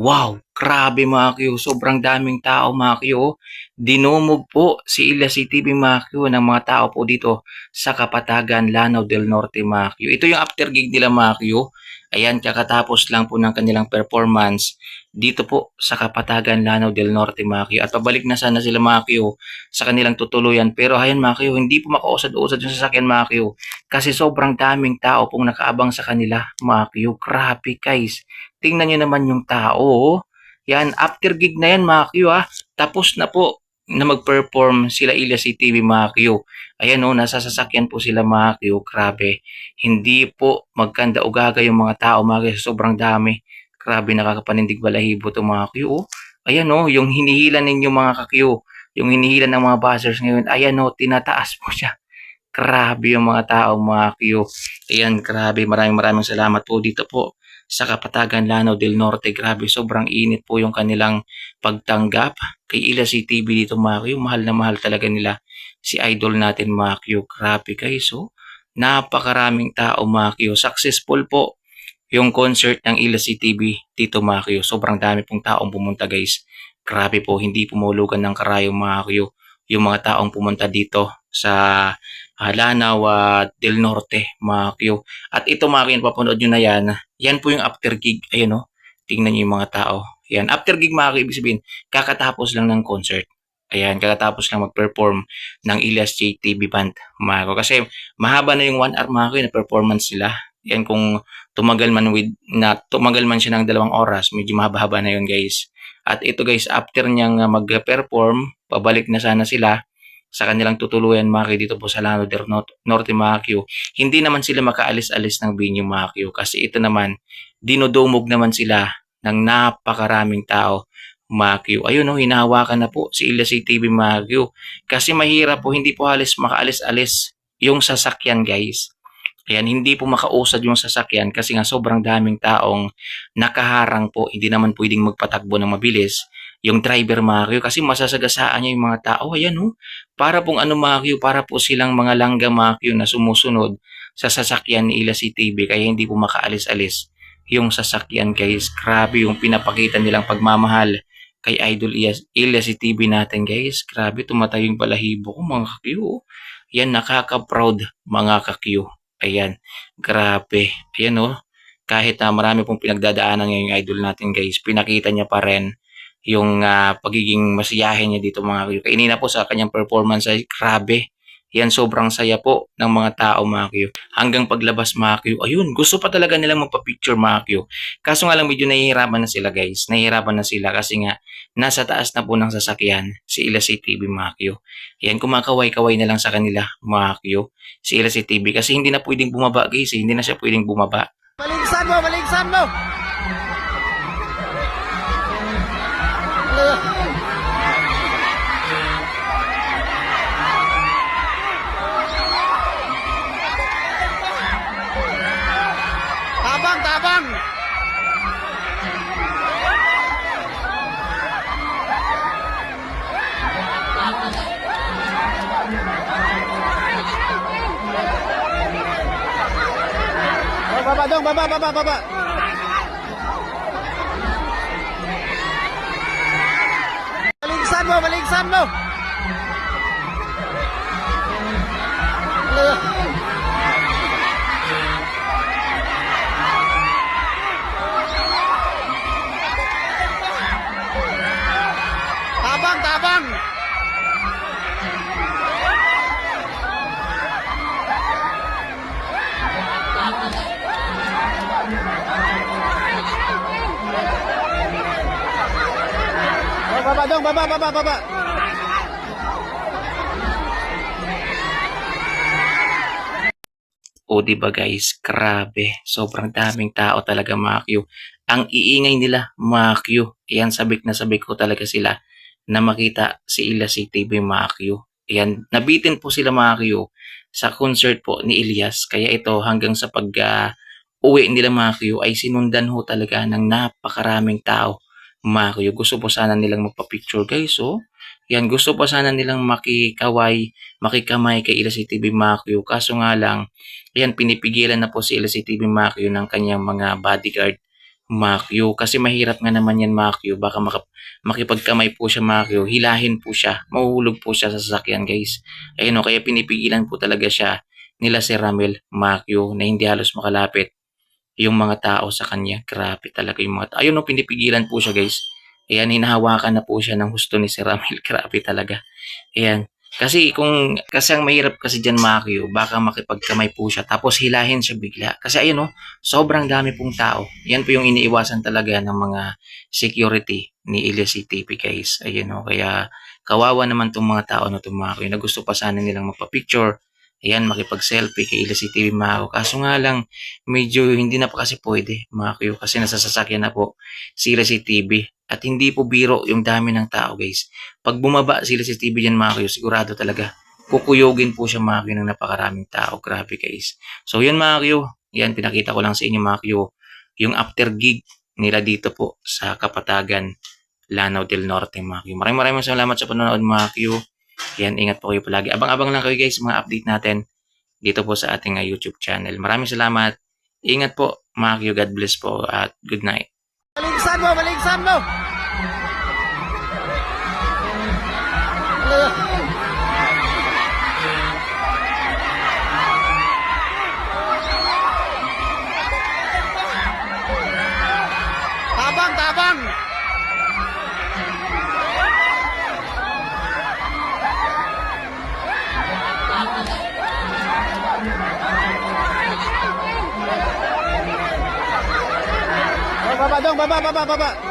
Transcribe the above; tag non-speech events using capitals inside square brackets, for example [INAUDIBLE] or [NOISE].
Wow, grabe mga Q. Sobrang daming tao mga Q. oh. Dinumog po si Illa CTV mga Q ng mga tao po dito sa Kapatagan, Lanao del Norte mga Q. Ito yung after gig nila mga Q. Ayan, kakatapos lang po ng kanilang performance dito po sa Kapatagan, Lanao del Norte mga Q. At pabalik na sana sila mga Q sa kanilang tutuluyan. Pero ayan mga Q, hindi po makausad-usad yung sasakyan mga Q. Kasi sobrang daming tao pong nakaabang sa kanila mga Q. Grabe guys. Tingnan nyo naman yung tao. Oh. Yan, after gig na yan mga Q ah. Tapos na po na mag-perform sila Ilya CTV mga Q. Ayan o, nasa sasakyan po sila mga Q. Grabe. Hindi po magkanda ugaga yung mga tao mga Q. Sobrang dami. Grabe nakakapanindig balahibo to mga Q. Oh. Ayan o, yung hinihila ninyo mga ka-Q. Yung hinihila ng mga buzzers ngayon. Ayan o, tinataas po siya. Grabe yung mga tao mga Q. Ayan, grabe. Maraming maraming salamat po dito po sa Kapatagan Lanao del Norte. Grabe, sobrang init po yung kanilang pagtanggap kay Ila CTV dito mga Q. Mahal na mahal talaga nila si idol natin mga Q. Grabe guys, oh. Napakaraming tao mga. Successful po yung concert ng Ila CTV dito mga Q. Sobrang dami pong taong pumunta guys. Grabe po, hindi pumulugan ng karayong mga. Yung mga taong pumunta dito sa ah, Lanao ah, del Norte mga. At ito mga Q, papanood nyo na yan. Yan po yung after gig. Ayan o. Tingnan nyo yung mga tao. Yan. After gig mga Q, ibig sabihin, kakatapos lang ng concert. Ayan, kakatapos lang mag-perform ng Ilyas JTV Band, mga. Kasi mahaba na yung one hour mga Q na performance nila. Yan kung tumagal man with na tumagal man siya ng dalawang oras, medyo mahaba-haba na yun guys. At ito guys, after niyang uh, mag-perform, pabalik na sana sila sa kanilang tutuluyan mga Q, dito po sa Lano del Nor- Norte mga Q. Hindi naman sila makaalis-alis ng venue mga Q kasi ito naman, dinodumog naman sila ng napakaraming tao mga Q. Ayun no, hinahawakan na po si Ila CTV mga Q. Kasi mahirap po, hindi po halos makaalis-alis yung sasakyan guys. Ayan, hindi po makausad yung sasakyan kasi nga sobrang daming taong nakaharang po. Hindi naman pwedeng magpatakbo ng mabilis yung driver mga Q kasi masasagasaan niya yung mga tao. Ayan oh, para pong ano mga Q, para po silang mga langga mga Q na sumusunod sa sasakyan ni Ila CTV kaya hindi po makaalis-alis yung sasakyan guys. Grabe yung pinapakita nilang pagmamahal kay Idol Ila- Ila CTV natin guys. Grabe tumatayo yung balahibo ko mga ka-Q. oh. Yan nakaka-proud mga ka-Q. Ayan, grabe. Ayan oh, kahit na marami pong pinagdadaanan ngayon yung idol natin guys, pinakita niya pa rin yung ah, pagiging masiyahin niya dito mga Q. Kainina po sa kanyang performance ay grabe. Yan sobrang saya po ng mga tao mga Q. Hanggang paglabas mga Q, ayun, gusto pa talaga nilang magpa-picture mga Q. Kaso nga lang medyo nahihirapan na sila guys. Nahihirapan na sila kasi nga nasa taas na po ng sasakyan si Ila CTV mga Q. Yan, kumakaway-kaway na lang sa kanila mga Q. Si Ila CTV kasi hindi na pwedeng bumaba guys. eh. Hindi na siya pwedeng bumaba. Baligsan mo, baligsan mo! Tabang, tabang! Oh, baba dong, baba, baba, baba. Mo, baligsan mo. Baba dong, baba, baba, baba. O di ba guys, grabe. Sobrang daming tao talaga mga Q. Ang iingay nila mga Q. Ayan, sabik na sabik ko talaga sila na makita si Ila CTV mga Q. Ayan, nabitin po sila mga Q sa concert po ni Elias. Kaya ito hanggang sa pag ah, uwi nila mga Q ay sinundan ho talaga ng napakaraming tao Q. Gusto po sana nilang magpa-picture guys. So, yan, gusto pa sana nilang makikaway, makikamay kay Ila mga Q. Kaso nga lang, Ayan, pinipigilan na po si LCTV Macchio ng kanyang mga bodyguard Makyo. Kasi mahirap nga naman yan, Makyo. Baka maka, makipagkamay po siya, Makyo. Hilahin po siya. Mahuhulog po siya sa sasakyan, guys. Ayun o, kaya pinipigilan po talaga siya nila si Ramel Makyo na hindi halos makalapit yung mga tao sa kanya. Grabe talaga yung mga tao. Ayun o, pinipigilan po siya, guys. Ayan, hinahawakan na po siya ng husto ni si Ramel. [LAUGHS] Grabe talaga. Ayan. Kasi kung, kasi ang mahirap kasi dyan, Makyo, baka makipagkamay po siya. Tapos hilahin siya bigla. Kasi ayun o, sobrang dami pong tao. Yan po yung iniiwasan talaga ng mga security ni Ilya CTP guys. Ayun o, kaya kawawa naman tong mga tao na tumakay na gusto pa sana nilang magpa-picture. Ayan, makipag-selfie kay CTP mga ko. Kaso nga lang, medyo hindi na pa kasi pwede mga kayo kasi nasa sasakyan na po si Ilya CTV. At hindi po biro yung dami ng tao guys. Pag bumaba si Ilya CTV dyan mga kayo, sigurado talaga kukuyogin po siya mga kayo ng napakaraming tao. Grabe guys. So yun mga kayo, yan pinakita ko lang sa inyo mga kayo, yung after gig nila dito po sa Kapatagan, Lanao del Norte mga kayo. Maraming maraming salamat sa panonood mga kayo. Yan, ingat po kayo palagi. Abang-abang lang kayo guys mga update natin dito po sa ating uh, YouTube channel. Maraming salamat. Ingat po mga kayo. God bless po at good night. Baligsan mo, baligsan mo! Tabang, Oh, baba dong, baba, baba, baba.